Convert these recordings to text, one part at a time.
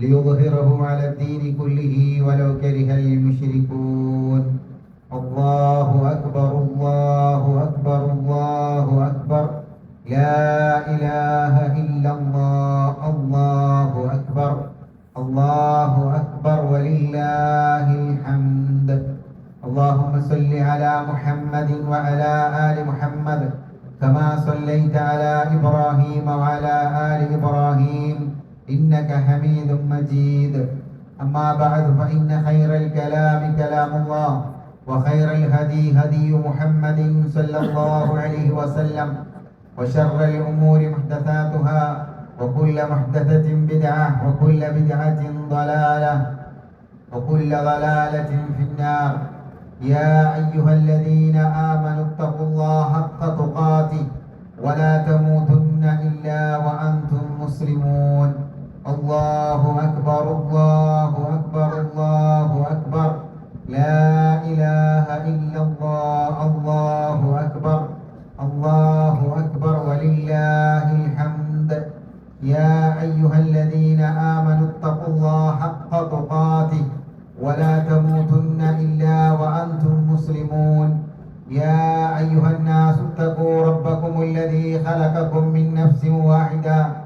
ليظهره على الدين كله ولو كره المشركون. الله أكبر الله أكبر الله أكبر. لا إله إلا الله الله أكبر الله أكبر ولله الحمد. اللهم صل على محمد وعلى آل محمد كما صليت على إبراهيم وعلى آل إبراهيم. إنك حميد مجيد. أما بعد فإن خير الكلام كلام الله وخير الهدي هدي محمد صلى الله عليه وسلم وشر الأمور محدثاتها وكل محدثة بدعة وكل بدعة ضلالة وكل ضلالة في النار. يا أيها الذين آمنوا اتقوا الله حق تقاته ولا تموتن إلا وأنتم مسلمون. الله أكبر الله أكبر الله أكبر. لا إله إلا الله الله أكبر الله أكبر. ولله الحمد. يا أيها الذين آمنوا اتقوا الله حق تقاته ولا تموتن إلا وأنتم مسلمون. يا أيها الناس اتقوا ربكم الذي خلقكم من نفس واحدة.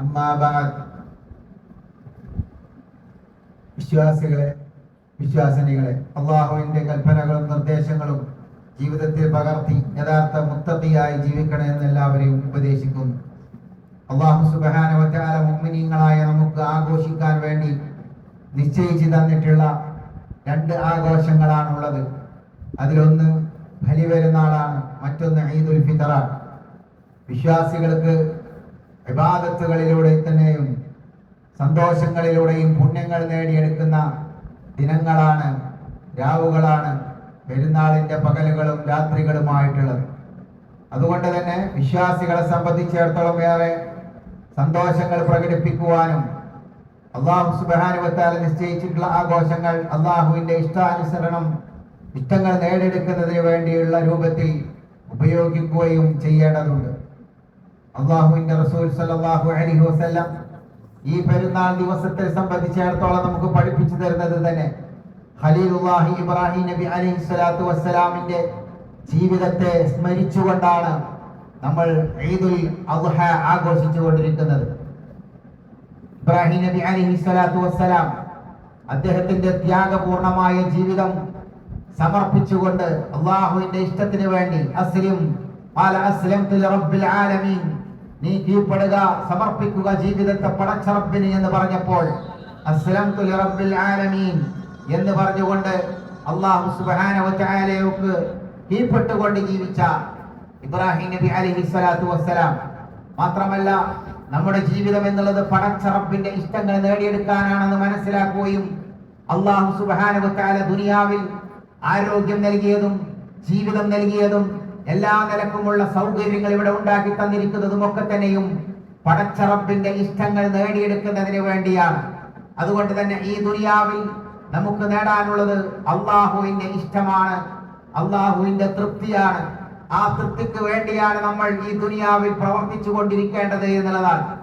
അമ്മാബാദ് വിശ്വാസികളെ വിശ്വാസിനികളെ അള്ളാഹുവിന്റെ കൽപ്പനകളും നിർദ്ദേശങ്ങളും ജീവിതത്തിൽ പകർത്തി യഥാർത്ഥ മുത്തത്തിയായി ജീവിക്കണമെന്ന് എല്ലാവരെയും ഉപദേശിക്കുന്നു. അള്ളാഹു സുബാനവറ്റാല മുമ്മിനിയങ്ങളായ നമുക്ക് ആഘോഷിക്കാൻ വേണ്ടി നിശ്ചയിച്ചു തന്നിട്ടുള്ള രണ്ട് ആഘോഷങ്ങളാണുള്ളത്. അതിലൊന്ന് ബലിപെരുന്നാളാണ് മറ്റൊന്ന് ഈദുൽ ഫിത്തറാണ് വിശ്വാസികൾക്ക് വിവാദത്തുകളിലൂടെ തന്നെയും സന്തോഷങ്ങളിലൂടെയും പുണ്യങ്ങൾ നേടിയെടുക്കുന്ന ദിനങ്ങളാണ് രാവുകളാണ് പെരുന്നാളിന്റെ പകലുകളും രാത്രികളുമായിട്ടുള്ളത്. അതുകൊണ്ട് തന്നെ വിശ്വാസികളെ സംബന്ധിച്ചിടത്തോളം ഏറെ സന്തോഷങ്ങൾ പ്രകടിപ്പിക്കുവാനും അള്ളാഹു സുബാനുവത്താൽ നിശ്ചയിച്ചിട്ടുള്ള ആഘോഷങ്ങൾ അള്ളാഹുവിന്റെ ഇഷ്ടാനുസരണം ഇഷ്ടങ്ങൾ നേടിയെടുക്കുന്നതിന് വേണ്ടിയുള്ള രൂപത്തിൽ ഉപയോഗിക്കുകയും ചെയ്യേണ്ടതുണ്ട്. അള്ളാഹുവിന്റെ റസൂൽ സല്ലല്ലാഹു അലൈഹി വസല്ലം ഈ പെരുന്നാൾ ദിവസത്തെ സംബന്ധിച്ചിടത്തോളം നമുക്ക് പഠിപ്പിച്ചു തരുന്നത് തന്നെ ഖലീലുല്ലാഹി ഇബ്രാഹിം നബി അലൈഹി സ്വലാത്തു വസ്സലാമിന്റെ ജീവിതത്തെ സ്മരിച്ചുകൊണ്ടാണ് നമ്മൾ ഈദുൽ അദ്ഹ ആഘോഷിച്ചു കൊണ്ടിരിക്കുന്നത്. ഇബ്രാഹിം നബി അലൈഹി സ്വലാത്തു വസ്സലാം അദ്ദേഹത്തിന്റെ ത്യാഗപൂർണമായ ജീവിതം സമർപ്പിച്ചുകൊണ്ട് അള്ളാഹുവിന്റെ ഇഷ്ടത്തിന് വേണ്ടി അസ്ലിം അസ്ലംതു ലിറബ്ബിൽ ആലമീൻ നീ കീഴ്പ്പെടുക സമർപ്പിക്കുക ജീവിതത്തെ പടച്ചറപ്പിന് എന്ന് പറഞ്ഞപ്പോൾ റബ്ബിൽ ആലമീൻ എന്ന് പറഞ്ഞുകൊണ്ട് അള്ളാഹു സുബാനവറ്റാലയോക്ക് കീഴ്പ്പെട്ടുകൊണ്ട് ജീവിച്ച ഇബ്രാഹിം നബി അലഹി സ്വലാത്തു വസ്സലാം. മാത്രമല്ല നമ്മുടെ ജീവിതം എന്നുള്ളത് പടച്ചറപ്പിന്റെ ഇഷ്ടങ്ങൾ നേടിയെടുക്കാനാണെന്ന് മനസ്സിലാക്കുകയും അള്ളാഹു സുബാനവറ്റാല ദുനിയാവിൽ ആരോഗ്യം നൽകിയതും ജീവിതം നൽകിയതും എല്ലാ നിലക്കുമുള്ള സൗകര്യങ്ങൾ ഇവിടെ ഉണ്ടാക്കി തന്നിരിക്കുന്നതും ഒക്കെ തന്നെയും പടച്ചറപ്പിന്റെ ഇഷ്ടങ്ങൾ നേടിയെടുക്കുന്നതിന് വേണ്ടിയാണ്. അതുകൊണ്ട് തന്നെ ഈ ദുനിയാവിൽ നമുക്ക് നേടാനുള്ളത് അള്ളാഹുവിന്റെ ഇഷ്ടമാണ് അള്ളാഹുവിന്റെ തൃപ്തിയാണ്. ആ തൃപ്തിക്ക് വേണ്ടിയാണ് നമ്മൾ ഈ ദുനിയാവിൽ പ്രവർത്തിച്ചു കൊണ്ടിരിക്കേണ്ടത് എന്നുള്ളതാണ്.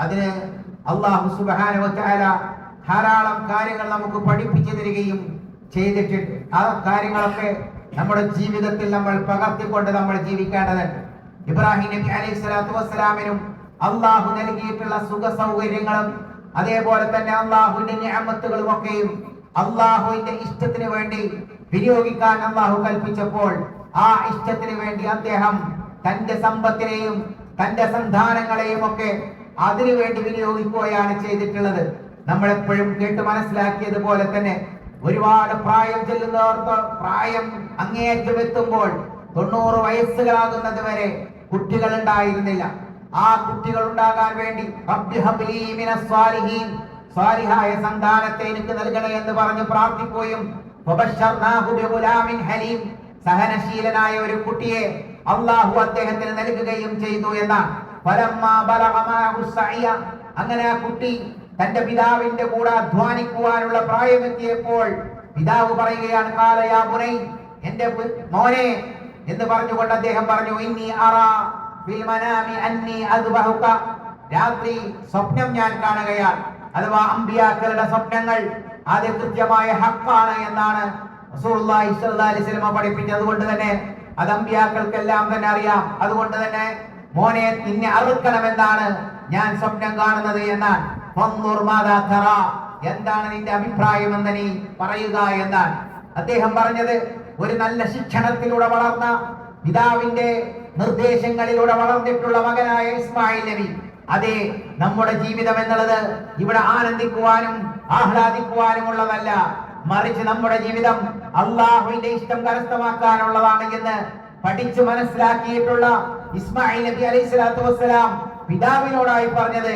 അതിന് അള്ളാഹു സുബാന ധാരാളം കാര്യങ്ങൾ നമുക്ക് പഠിപ്പിച്ചു തരികയും ചെയ്തിട്ടുണ്ട്. ആ കാര്യങ്ങളൊക്കെ നമ്മുടെ ജീവിതത്തിൽ നമ്മൾ പകർത്തിക്കൊണ്ട് നമ്മൾ ജീവിക്കേണ്ടതുണ്ട് ഇബ്രാഹിം നബി അലൈഹി സ്വലാത്തു വസ്സലാമിനും അള്ളാഹു നൽകിയിട്ടുള്ള സുഖ സൗകര്യങ്ങളും അതേപോലെ തന്നെ അള്ളാഹുവിന്റെ ഞാമത്തുകളും ഒക്കെയും അള്ളാഹുവിന്റെ ഇഷ്ടത്തിന് വേണ്ടി വിനിയോഗിക്കാൻ അള്ളാഹു കൽപ്പിച്ചപ്പോൾ ആ ഇഷ്ടത്തിന് വേണ്ടി അദ്ദേഹം തന്റെ സമ്പത്തിനെയും തന്റെ സന്താനങ്ങളെയും ഒക്കെ അതിനുവേണ്ടി വിനിയോഗിക്കുകയാണ് ചെയ്തിട്ടുള്ളത്. നമ്മളെപ്പോഴും കേട്ട് മനസ്സിലാക്കിയതുപോലെ തന്നെ ഒരുപാട് പ്രായം ചെല്ലുന്നവർക്ക് പ്രായം അങ്ങേയറ്റം എത്തുമ്പോൾ തൊണ്ണൂറ് വയസ്സുകളാകുന്നത് വരെ കുട്ടികൾ ഉണ്ടായിരുന്നില്ല ആ കുട്ടികൾ ഉണ്ടാകാൻ വേണ്ടി സ്വാലിഹായ സന്താനത്തെ എനിക്ക് നൽകണേ എന്ന് പറഞ്ഞ് പ്രാർത്ഥിക്കുകയും സഹനശീലനായ ഒരു കുട്ടിയെ അള്ളാഹു അദ്ദേഹത്തിന് നൽകുകയും ചെയ്തു എന്നാണ്. അങ്ങനെ ആ കുട്ടി തന്റെ പിതാവിന്റെ കൂടെ അധ്വാനിക്കുവാനുള്ള പ്രായമെത്തിയപ്പോൾ പിതാവ് പറയുകയാണ് കാലയാ മുനൈ എന്റെ മോനെ എന്ന് പറഞ്ഞുകൊണ്ട് അദ്ദേഹം പറഞ്ഞു ഇന്നി അറാ ഫിൽ മനാമി അന്നി അദ്ബഹുക. രാത്രി സ്വപ്നം ഞാൻ കാണുകയാണ്. അഥവാ അമ്പിയാക്കളുടെ സ്വപ്നങ്ങൾ അത് കൃത്യമായ ഹക്കാണ് എന്നാണ് വസല്ലമ പഠിപ്പിച്ചത്. അതുകൊണ്ട് തന്നെ അത് അമ്പിയാക്കൾക്കെല്ലാം തന്നെ അറിയാം. അതുകൊണ്ട് തന്നെ മോനെ നിന്നെ അറുക്കണമെന്നാണ് ഞാൻ സ്വപ്നം കാണുന്നത് എന്നാണ്. എന്താണ് നിന്റെ അഭിപ്രായം എന്ന് നീ പറയുക എന്നാണ് അദ്ദേഹം പറഞ്ഞത് ഒരു നല്ല ശിക്ഷണത്തിലൂടെ വളർന്ന പിതാവിന്റെ നിർദ്ദേശങ്ങളിലൂടെ വളർന്നിട്ടുള്ള മകനായ ഇസ്മായിൽ നബി. അതെ നമ്മുടെ ജീവിതം എന്നുള്ളത് ഇവിടെ ആനന്ദിക്കുവാനും ആഹ്ലാദിക്കുവാനും ഉള്ളതല്ല മറിച്ച് നമ്മുടെ ജീവിതം അള്ളാഹുവിന്റെ ഇഷ്ടം കരസ്ഥമാക്കാനുള്ളതാണ് എന്ന് പഠിച്ചു മനസ്സിലാക്കിയിട്ടുള്ള ഇസ്മായിൽ നബി അലൈഹി സ്വലാത്തു വസ്സലാം പിതാവിനോടായി പറഞ്ഞത്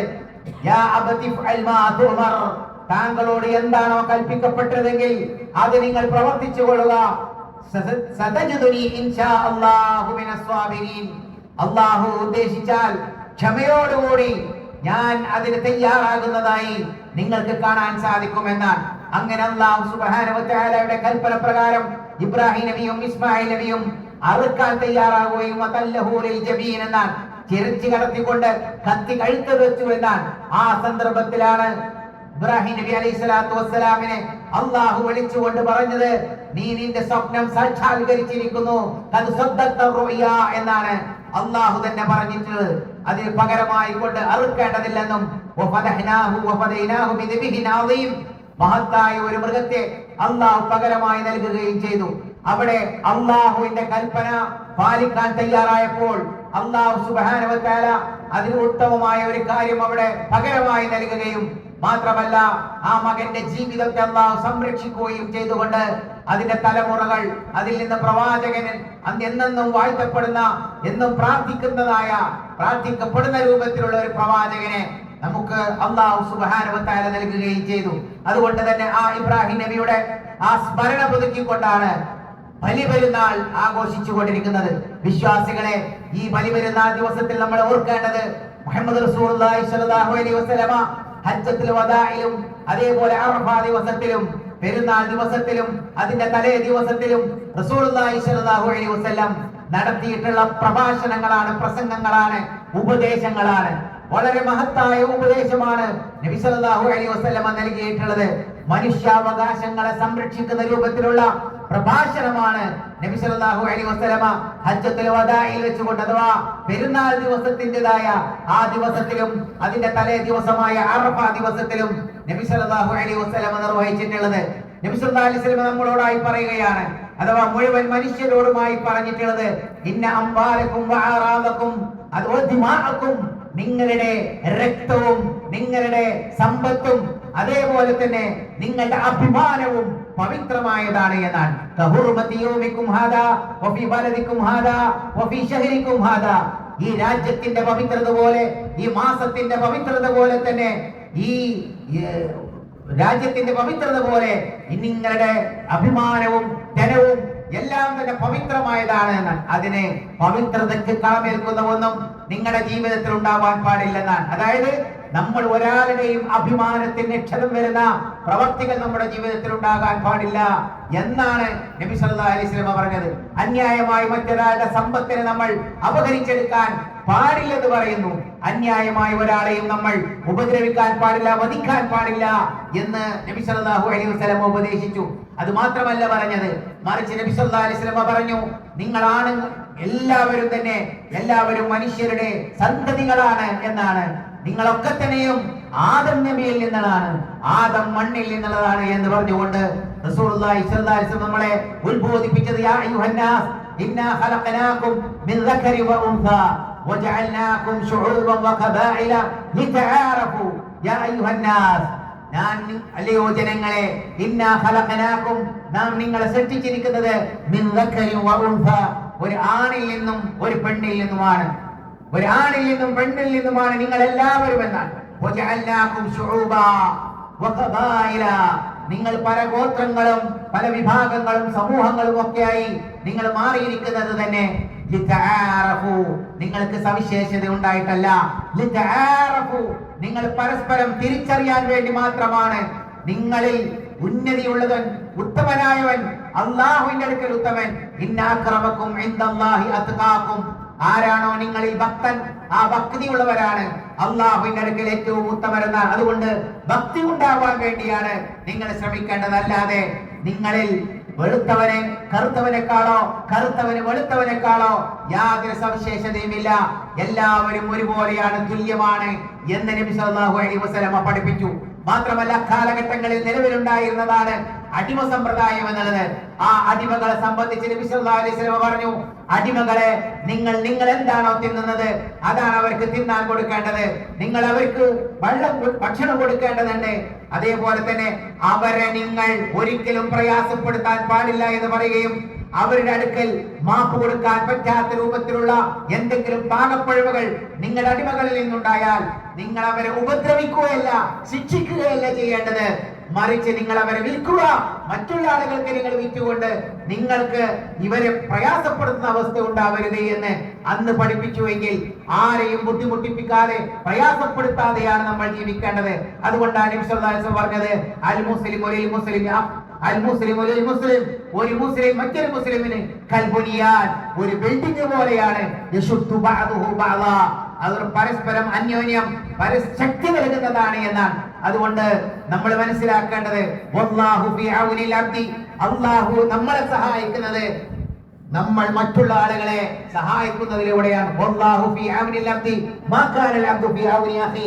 താങ്കളോട് എന്താണോ കൽപ്പിക്കപ്പെട്ടതെങ്കിൽ അത് നിങ്ങൾ പ്രവർത്തിച്ചു കൊള്ളുക. ഉദ്ദേശിച്ചാൽ ക്ഷമയോടുകൂടി ഞാൻ അതിന് തയ്യാറാകുന്നതായി നിങ്ങൾക്ക് കാണാൻ സാധിക്കുമെന്നാണ്. അങ്ങനെ അള്ളാഹു സുബാനയുടെ കൽപ്പന പ്രകാരം ഇബ്രാഹിം നബിയും ഇസ്മായിൽ നബിയും അറുക്കാൻ തയ്യാറാകുകയും എന്നാണ്. ചിരിച്ചു കടത്തിക്കൊണ്ട് കത്തി കഴുത്ത് വെച്ചു എന്നാണ് ആ സന്ദർഭത്തിലാണ് ഇബ്രാഹിം നബി അലൈഹി സ്വലാത്തു വസ്സലാമിനെ അള്ളാഹു വിളിച്ചുകൊണ്ട് പറഞ്ഞത് നീ നിന്റെ സ്വപ്നം സാക്ഷാത്കരിച്ചിരിക്കുന്നു എന്നാണ് അള്ളാഹു തന്നെ പറഞ്ഞിട്ടുള്ളത് അതിന് പകരമായി കൊണ്ട് അറുക്കേണ്ടതില്ലെന്നും. മഹത്തായ ഒരു മൃഗത്തെ അള്ളാഹു പകരമായി നൽകുകയും ചെയ്തു അവിടെ അള്ളാഹുവിന്റെ കൽപ്പന പാലിക്കാൻ തയ്യാറായപ്പോൾ അള്ളാഹു തആല അതിന് ഉത്തമമായ ഒരു കാര്യം അവിടെ പകരമായി നൽകുകയും മാത്രമല്ല ആ മകന്റെ ജീവിതത്തെ അള്ളാഹു സംരക്ഷിക്കുകയും ചെയ്തുകൊണ്ട് അതിന്റെ തലമുറകൾ അതിൽ നിന്ന് പ്രവാചകൻ അന്ന് എന്നെന്നും വാഴ്ത്തപ്പെടുന്ന എന്നും പ്രാർത്ഥിക്കുന്നതായ പ്രാർത്ഥിക്കപ്പെടുന്ന രൂപത്തിലുള്ള ഒരു പ്രവാചകനെ നമുക്ക് അള്ളാഹു സുബാനുവത്താല നൽകുകയും ചെയ്തു. അതുകൊണ്ട് തന്നെ ആ ഇബ്രാഹിം നബിയുടെ ആ സ്മരണ പുതുക്കിക്കൊണ്ടാണ് ബലിപെരുന്നാൾ ആഘോഷിച്ചു കൊണ്ടിരിക്കുന്നത് വിശ്വാസികളെ ഈ ബലിപെരുന്നാൾ ദിവസത്തിൽ നമ്മൾ ഓർക്കേണ്ടത് മുഹമ്മദ് വസല്ലമ ഹജ്ജത്തുൽ അതേപോലെ ദിവസത്തിലും പെരുന്നാൾ ദിവസത്തിലും അതിന്റെ തലേ ദിവസത്തിലും റസൂലുള്ളാഹി സ്വല്ലല്ലാഹു അലൈഹി വസല്ലം നടത്തിയിട്ടുള്ള പ്രഭാഷണങ്ങളാണ് പ്രസംഗങ്ങളാണ് ഉപദേശങ്ങളാണ്. വളരെ മഹത്തായ ഉപദേശമാണ് നബി സല്ലല്ലാഹു അലൈഹി വസല്ലമ നൽകിയിട്ടുള്ളത്. മനുഷ്യാവകാശങ്ങളെ സംരക്ഷിക്കുന്ന രൂപത്തിലുള്ള പ്രഭാഷണമാണ് നബി സല്ലല്ലാഹു അലൈഹി വസല്ലമ ഹജ്ജത്തുൽ വദാഇൽ വെച്ചുകൊണ്ട് അഥവാ പെരുന്നാൾ ദിവസത്തിന്റെതായ ആ ദിവസത്തിലും അതിന്റെ തലേ ദിവസമായ അറഫ ദിവസത്തിലും നബി സല്ലല്ലാഹു അലൈഹി വസല്ലമ നിർവഹിച്ചിട്ടുള്ളത്. നബി സല്ലല്ലാഹു അലൈഹി വസല്ലമ നമ്മളോടായി പറയുകയാണ്. അഥവാ മുഴുവൻ മനുഷ്യരോടുമായി പറഞ്ഞിട്ടുള്ളത് ഇന്ന അംബാലക്കും വഅറാദക്കും അത് വദിമാഅക്കും നിങ്ങളുടെ രക്തവും നിങ്ങളുടെ സമ്പത്തും അതേപോലെ തന്നെ നിങ്ങളുടെ അഭിമാനവും പവിത്രമായതാണ് ഹാദാ ഈ രാജ്യത്തിന്റെ പവിത്രത പോലെ ഈ മാസത്തിന്റെ പവിത്രത പോലെ തന്നെ ഈ രാജ്യത്തിന്റെ പവിത്രത പോലെ നിങ്ങളുടെ അഭിമാനവും ധനവും എല്ലാം തന്നെ പവിത്രമായതാണ് എന്നാൽ. അതിനെ പവിത്രതയ്ക്ക് കളമേൽക്കുന്ന ഒന്നും നിങ്ങളുടെ ജീവിതത്തിൽ ഉണ്ടാവാൻ പാടില്ലെന്നാണ്. അതായത് നമ്മൾ ഒരാളുടെയും അഭിമാനത്തിന് ക്ഷതം വരുന്ന പ്രവർത്തികൾ നമ്മുടെ ജീവിതത്തിൽ ഉണ്ടാകാൻ പാടില്ല എന്നാണ് നബി വസല്ലം പറഞ്ഞത്. അന്യായമായി മറ്റൊരാളുടെ സമ്പത്തിനെ നമ്മൾ അപഹരിച്ചെടുക്കാൻ പാടില്ലെന്ന് പറയുന്നു. അന്യായമായി ഒരാളെയും നമ്മൾ ഉപദ്രവിക്കാൻ പാടില്ല വധിക്കാൻ പാടില്ല എന്ന് നബി സല്ലല്ലാഹു അലൈഹി വസല്ലം ഉപദേശിച്ചു. അത് മാത്രമല്ല പറഞ്ഞത്. മറിച്ച് നബി സല്ലല്ലാഹു അലൈഹി വസല്ലം പറഞ്ഞു നിങ്ങളാണ് എല്ലാവരും തന്നെ എല്ലാവരും മനുഷ്യരുടെ സന്തതികളാണ് എന്നാണ് നിങ്ങളൊക്കെ തന്നെയും ആദം നബിയിൽ നിന്നുള്ളതാണ്. ആദം മണ്ണിൽ നിന്നുള്ളതാണ് എന്ന് പറഞ്ഞുകൊണ്ട് നമ്മളെ ഉത്ബോധിപ്പിച്ചത് ഞാൻ ജനങ്ങളെ നാം നിങ്ങളെ സൃഷ്ടിച്ചിരിക്കുന്നത് ഒരു ആണിൽ നിന്നും ഒരു പെണ്ണിൽ നിന്നുമാണ്. ഒരു ആണിൽ നിന്നും പെണ്ണിൽ നിന്നുമാണ് നിങ്ങൾ എല്ലാവരും എന്നാൽ. നിങ്ങൾ പല ഗോത്രങ്ങളും പല വിഭാഗങ്ങളും സമൂഹങ്ങളും ഒക്കെയായി നിങ്ങൾ മാറിയിരിക്കുന്നത് തന്നെ. നിങ്ങൾക്ക് സവിശേഷത ഉണ്ടായിട്ടല്ല. നിങ്ങൾ പരസ്പരം തിരിച്ചറിയാൻ വേണ്ടി മാത്രമാണ്. നിങ്ങളിൽ ഉന്നതിയുള്ളവൻ ഉത്തമനായവൻ അള്ളാഹുവിന്റെ അടുക്കൽ ഉത്തമൻ. ഇന്നാക്രമക്കും അത്ഖാക്കും. ആരാണോ നിങ്ങളിൽ ഭക്തൻ? ആ ഭക്തിയുള്ളവരാണ്. അള്ളാഹുവിന്റെ അടുക്കൽ ഏറ്റവും ഉത്തമരെന്നാണ് അതുകൊണ്ട് ഭക്തി ഉണ്ടാവാൻ വേണ്ടിയാണ് നിങ്ങൾ ശ്രമിക്കേണ്ടതല്ലാതെ നിങ്ങളിൽ വെളുത്തവനെ കറുത്തവനെക്കാളോ കറുത്തവന് വെളുത്തവനെക്കാളോ യാതൊരു സവിശേഷതയുമില്ല. എല്ലാവരും ഒരുപോലെയാണ് തുല്യമാണ് എന്ന് നബി സല്ലല്ലാഹു അലൈഹി വസല്ലമ പഠിപ്പിച്ചു. മാത്രമല്ല കാലഘട്ടങ്ങളിൽ നിലവിലുണ്ടായിരുന്നതാണ് അടിമ സമ്പ്രദായം എന്നുള്ളത്. ആ അടിമകളെ സംബന്ധിച്ച് അലൈഹി പറഞ്ഞു അടിമകളെ നിങ്ങൾ നിങ്ങൾ എന്താണോ തിന്നുന്നത് അതാണ് അവർക്ക് തിന്നാൻ കൊടുക്കേണ്ടത്. നിങ്ങൾ അവർക്ക് വെള്ളം ഭക്ഷണം കൊടുക്കേണ്ടതുണ്ട്. അതേപോലെ തന്നെ അവരെ നിങ്ങൾ ഒരിക്കലും പ്രയാസപ്പെടുത്താൻ പാടില്ല എന്ന് പറയുകയും അവരുടെ അടുക്കൽ മാപ്പ് കൊടുക്കാൻ പറ്റാത്ത രൂപത്തിലുള്ള എന്തെങ്കിലും പാകപ്പഴവുകൾ നിങ്ങളുടെ അടിമകളിൽ നിന്നുണ്ടായാൽ നിങ്ങൾ അവരെ ഉപദ്രവിക്കുകയല്ല ശിക്ഷിക്കുകയല്ല ചെയ്യേണ്ടത്. മറിച്ച് നിങ്ങൾ അവരെ വിൽക്കുക. മറ്റുള്ള ആളുകൾക്ക് നിങ്ങൾ വിറ്റുകൊണ്ട് നിങ്ങൾക്ക് ഇവരെ പ്രയാസപ്പെടുത്തുന്ന അവസ്ഥ ഉണ്ടാവരുത് എന്ന് അന്ന് പഠിപ്പിച്ചുവെങ്കിൽ ആരെയും ബുദ്ധിമുട്ടിപ്പിക്കാതെ പ്രയാസപ്പെടുത്താതെയാണ് നമ്മൾ ജീവിക്കേണ്ടത്. അതുകൊണ്ടാണ് പറഞ്ഞത് അൽ മുസ്ലിം ഒരു മുസ്ലിം അൽ മുസ്ലിം ഒരു മുസ്ലിം. ഒരു മുസ്ലിം മറ്റൊരു മുസ്ലിമിന് കൽബുനിയാൻ ഒരു ബിൽഡിംഗ് പോലെയാണ്. അത് പരസ്പരം അന്യോന്യം പരശക്തി നൽകുന്നതാണ് എന്നാണ്. അതുകൊണ്ട് നമ്മൾ മനസ്സിലാക്കേണ്ടത് അള്ളാഹു നമ്മളെ സഹായിക്കുന്നത് നമ്മൾ മറ്റുള്ള ആളുകളെ സഹായിക്കുന്നതിലൂടെയാണ്.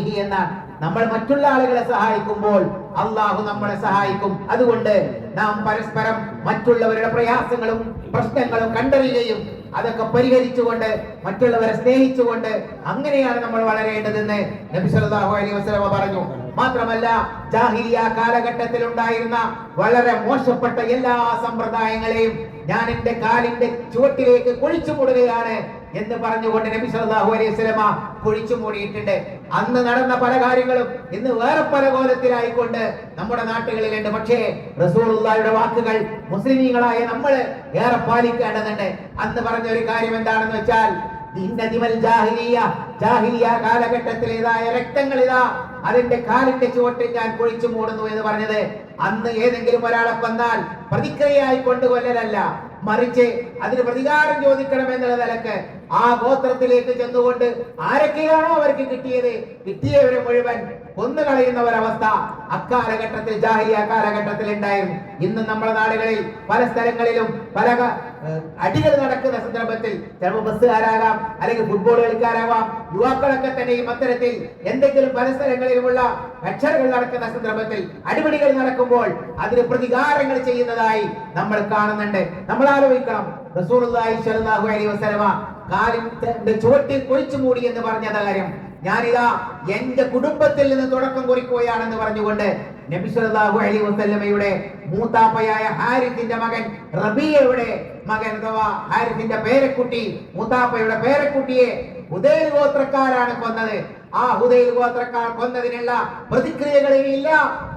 എന്നാണ്. നമ്മൾ മറ്റുള്ള ആളുകളെ സഹായിക്കുമ്പോൾ അള്ളാഹു നമ്മളെ സഹായിക്കും. അതുകൊണ്ട് നാം പരസ്പരം മറ്റുള്ളവരുടെ പ്രയാസങ്ങളും പ്രശ്നങ്ങളും കണ്ടറിയുകയും അതൊക്കെ പരിഹരിച്ചുകൊണ്ട് മറ്റുള്ളവരെ സ്നേഹിച്ചുകൊണ്ട് അങ്ങനെയാണ് നമ്മൾ വളരേണ്ടതെന്ന് നബി സല്ലല്ലാഹു അലൈഹി വസല്ലമ പറഞ്ഞു. മാത്രമല്ല ജാഹിലിയ കാലഘട്ടത്തിൽ ഉണ്ടായിരുന്ന വളരെ മോശപ്പെട്ട എല്ലാ സമ്പ്രദായങ്ങളെയും ഞാൻ എന്റെ കാലിന്റെ ചുവട്ടിലേക്ക് കുഴിച്ചു മൂടുകയാണ്. എന്ന് പറഞ്ഞുകൊണ്ട് നബി സല്ലല്ലാഹു അലൈഹി വസല്ലമ കുഴിച്ചു മൂടിയിട്ടുണ്ട്. അന്ന് നടന്ന പല കാര്യങ്ങളും ഇന്ന് വേറെ പല കോലത്തിലായിക്കൊണ്ട് നമ്മുടെ നാട്ടുകളിലുണ്ട്. പക്ഷേ റസൂലുള്ളാഹിയുടെ വാക്കുകൾ മുസ്ലിമീങ്ങളായ നമ്മൾ ഏറെ പാലിക്കേണ്ടതുണ്ട്. അന്ന് പറഞ്ഞ ഒരു കാര്യം എന്താണെന്ന് വെച്ചാൽ കാലഘട്ടത്തിലേതായ രക്തങ്ങൾ ഇതാ അതിന്റെ കാലിന്റെ ചുവട്ടിൽ ഞാൻ കുഴിച്ചു മൂടുന്നു എന്ന് പറഞ്ഞത്. അന്ന് ഏതെങ്കിലും ഒരാളെ കൊന്നാൽ പ്രതിക്രിയയായി കൊണ്ടുകൊല്ലലല്ല മറിച്ച് അതിന് പ്രതികാരം ചോദിക്കണം എന്നുള്ള നിലയ്ക്ക് ആ ഗോത്രത്തിലേക്ക് ചെന്നുകൊണ്ട് ആരൊക്കെയാണോ അവർക്ക് കിട്ടിയത്? കിട്ടിയവരെ മുഴുവൻ കൊന്നു കൊന്നുകളയുന്ന ഒരവസ്ഥ അക്കാലഘട്ടത്തിൽ ജാഹിയ കാലഘട്ടത്തിൽ ഉണ്ടായിരുന്നു ഇന്ന് നമ്മുടെ നാടുകളിൽ പല സ്ഥലങ്ങളിലും പല അടികൾ നടക്കുന്ന സന്ദർഭത്തിൽ ചിലപ്പോൾ ബസ്സുകാരാകാം അല്ലെങ്കിൽ ഫുട്ബോൾ കളിക്കാരാകാം യുവാക്കളൊക്കെ ഈ അത്തരത്തിൽ എന്തെങ്കിലും പല സ്ഥലങ്ങളിലുമുള്ള ഭക്ഷണങ്ങൾ നടക്കുന്ന സന്ദർഭത്തിൽ അടിപിടികൾ നടക്കുമ്പോൾ അതിന് പ്രതികാരങ്ങൾ ചെയ്യുന്നതായി നമ്മൾ കാണുന്നുണ്ട്. നമ്മൾ ആലോചിക്കണം. സ്വല്ലല്ലാഹു അലൈഹി കാലിന്റെ ചുവട്ടിൽ കുഴിച്ചു മൂടി എന്ന് പറഞ്ഞത് കാര്യം. ഞാനിതാ എന്റെ കുടുംബത്തിൽ നിന്ന് തുടക്കം കുറിക്കുകയാണെന്ന് പറഞ്ഞുകൊണ്ട് നബി സല്ലല്ലാഹു അലൈഹി വസല്ലമയുടെ മൂത്താപ്പയായ ഹാരിത്തിന്റെ മകൻ റബിയയുടെ മകൻ അഥവാ ഹാരിത്തിന്റെ പേരക്കുട്ടി മൂത്താപ്പയുടെ പേരക്കുട്ടിയെ ഹുദൈൽ ഗോത്രക്കാരാണ് കൊന്നത്. ആ ഹുദൈൽ ഗോത്രക്കാർ കൊന്നതിനുള്ള പ്രതിക്രിയകളേ ഇല്ല.